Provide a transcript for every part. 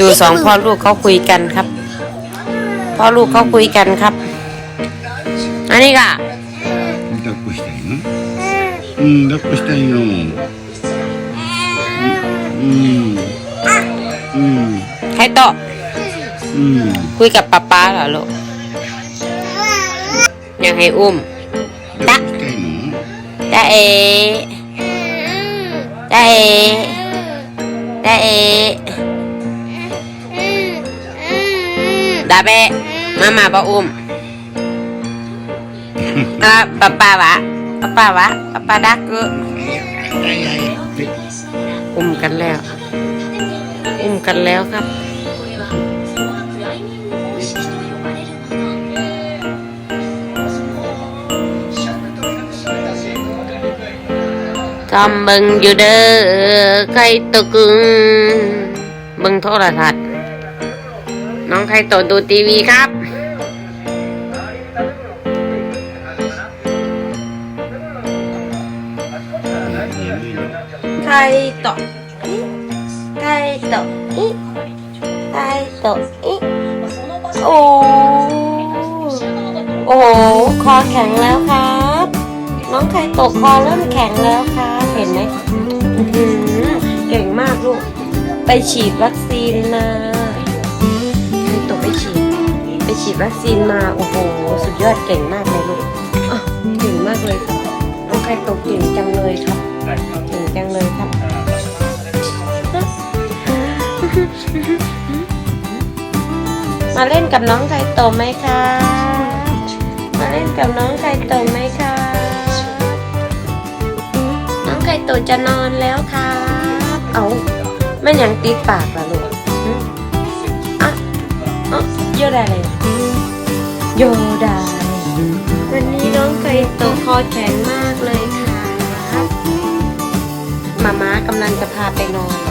ดูสองพ่อลูกเขาคุยกันครับ พ่อลูกเขาคุยกันครับ อันนี้ก็ 抱っこしたいのうん抱っこしたいのうんうん ใครโตะ うん คุยกับป๊าป๊าเหรอลูก ยังให้อุ้มตะตะเอตะเอตะเอดาเบมามาปะอุ้มอะป้าป้าวะป้าป้าวะป้าป้าดักกูอุ้มกันแล้ว อุ้มกันแล้วครับ กำบังอยู่เด้อไข่ตกึงเบิงโทรทัศน์น้องไข่ตดูทีวีครับ ไข่ตะอิไข่โตะอิไข่โตะอิโอ้โอ้โหคอแข็งแล้วครับ น้องไข่ตะคอเริ่มแข็งแล้วครับ ห็นไหมเก่งมากลูก ไปฉีดวัคซีนมาไข่โตไปฉีด ไปฉีดวัคซีนมา โอ้โห สุดยอดเก่งมากเลยลูกเก่งมากเลยครับน้องไข่โตะเก่งจังเลยครับ เก่งจังเลยครับ มาเล่นกับน้องไข่โตไหมคะ มาเล่นกับน้องไข่โต ไหมคะน้องไข่โตจะนอนแล้วครับ เอาไม่ยังติดปากล่ะลูกหึอะอะโยดาเลยโยดาวันนี้น้องไข่โตคอแข็งมากเลยครับมาม้ากำลังจะพาไปนอน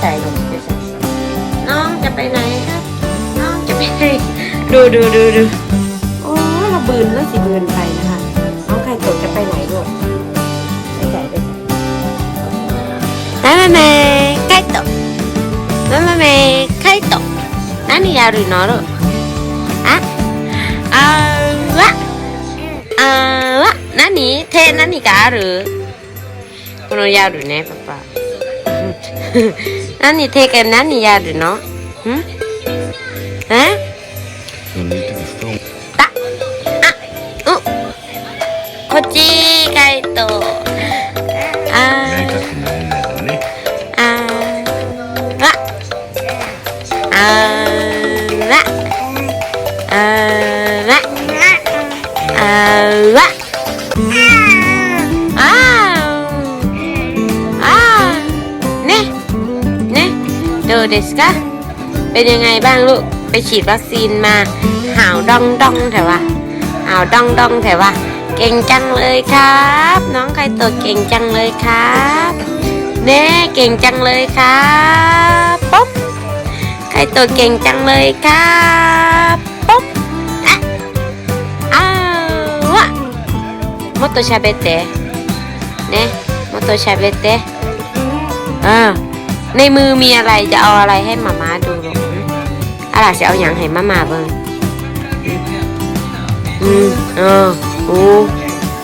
ใส่ลงไม่ใส่น้องจะไปไหนครับ น้องจะไปไหนดูดูดูดูโอ้เราบืนแล้วสิบืนไปนะคะ น้องไข่ตกจะไปไหนลูกไม่ใส่ไม่ใส่นั่นแม่ไข่ตกนั่นแม่ไข่ตกนั่นやるのลูกอะあわあわ何手何かあるこのやるねパパ 何手が何やるの？ん？ เดสกะเป็นยังไงบ้างลูก ไปฉีดวัคซีนมา หาวดองดองแต่ว่าหาวดองดองแต่ว่า เก่งจังเลยครับ น้องใครตัวเก่งจังเลยครับเน่เก่งจังเลยครับปุ๊บใครตัวเก่งจังเลยครับปุ๊บอะอ้าวะมอตโตชาเบเตเน่มอตโตชาเบเตอ่า ในมือมีอะไรจะเอาอะไรให้มาม่าดูลูกอะไรจะเอาอย่างให้มาม่าเบิ่งอืมเออโอ้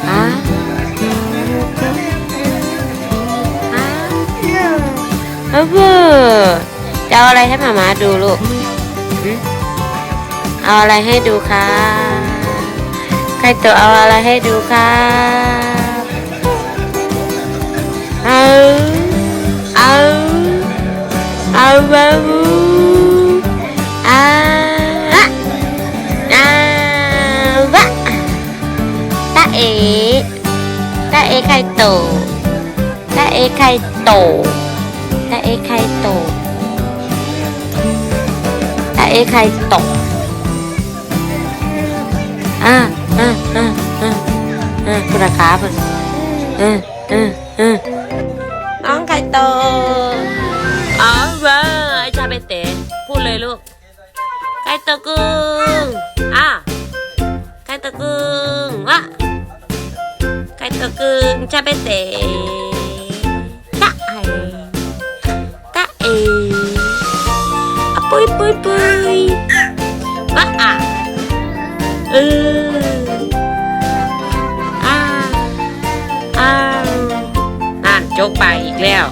ฮะฮะเออจะเอาอะไรให้มามาดูลูกเอาอะไรให้ดูคะใครตัวเอาอะไรให้ดูครัาวอาวะอาวะตาเอตาเอไข่โตตาเอไข่โตตาเอไข่โตตาเอไข่โตอ่าอ่าอ่าอ่าคุณราคาเพิ่นอ่าอ่า พูดเลยลูกไก่ตะกึงอะไก่ตะกึงวะไก่ตะกึงชาเบเตะตะไอตะเออะปุยปุยปุยวะอะเอออ่าอ้าวอ่นจกไปอีกแล้ว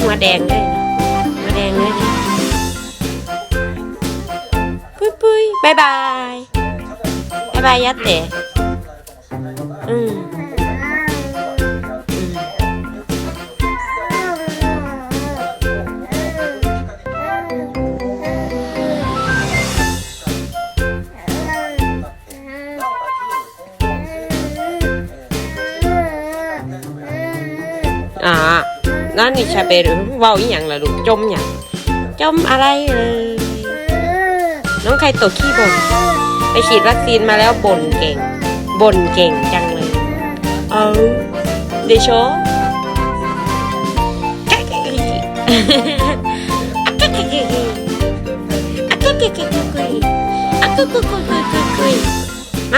หัวแดงเลย 바이바이. 바이바이 어때? 응. à nó đi xa bè được vào ý nhận là được chung nha chung ở đây. น้องไข่ตกขี้บ่นไปฉีดวัคซีนมาแล้วบ่นเก่งบ่นเก่งจังเลย เอาเดชโช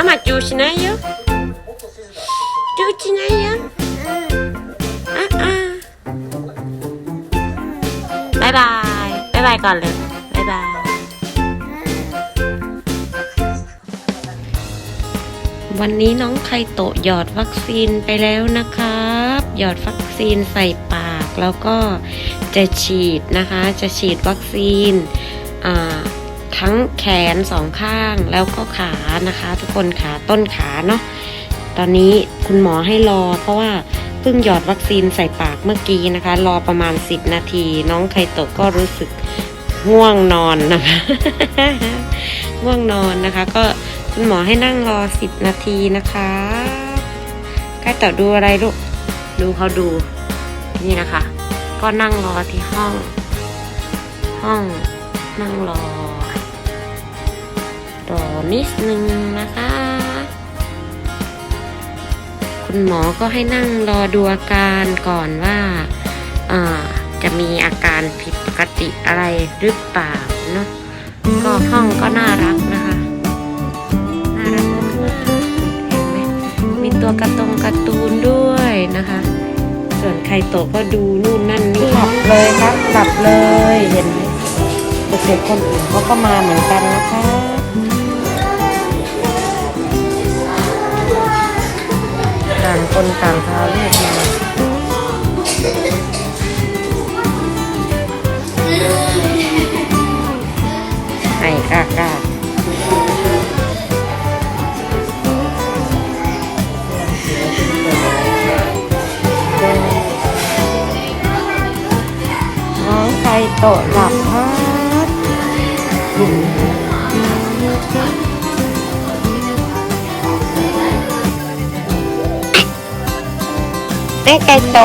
มาจูชนะยจูママ調子ないよ調子ないよああバイバイバイバイガーายบาย วันนี้น้องไคโตะหยอดวัคซีนไปแล้วนะครับ หยอดวัคซีนใส่ปากแล้วก็จะฉีดนะคะ จะฉีดวัคซีนทั้งแขนสองข้างแล้วก็ขานะคะ ทุกคนขาต้นขาเนาะตอนนี้คุณหมอให้รอ เพราะว่าเพิ่งหยอดวัคซีนใส่ปากเมื่อกี้นะคะ รอประมาณ 10 นาที น้องไคโตะก็รู้สึกง่วงนอนนะคะง่วงนอนนะคะ ก็ คุณหมอให้นั่งรอ10นาทีนะคะใกล้ต่อดูอะไรลูก ดูเขาดู นี่นะคะ ก็นั่งรอที่ห้อง ห้องนั่งรอ รอนิดนึงนะคะ คุณหมอก็ให้นั่งรอดูอาการก่อนว่าอ่าจะมีอาการผิดปกติอะไรหรือเปล่าเนาะก็ห้องก็น่ารัก ตัวการะตงการ์ตูนด้วยนะคะ ส่วนใครโตก็ดูนู่นนั่นนี่หลับเลยครับหลับเลยเห็นไหมเด็กๆคนอื่นเขาก็มาเหมือนกันนะคะต่างคนต่างพาลูก โตะหลับพัดเด็กไก่โต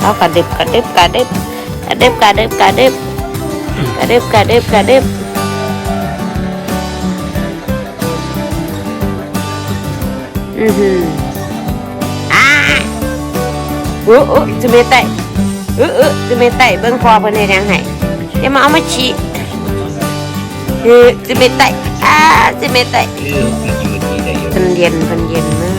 เอากระดึบกระดึบกระดึบกระดึบกระดึบกระดึบกระดึบกระดึบกระดึบอือหือ ออจะเมไตเออเอจะเมไตเบิ้งคอเพิ่นเฮ็ดยังไงเดี๋ยมเอามาฉีเอ้จะเมไตอ้าจะเมไตเพิ่นเย็นเพิ่นเย็นเ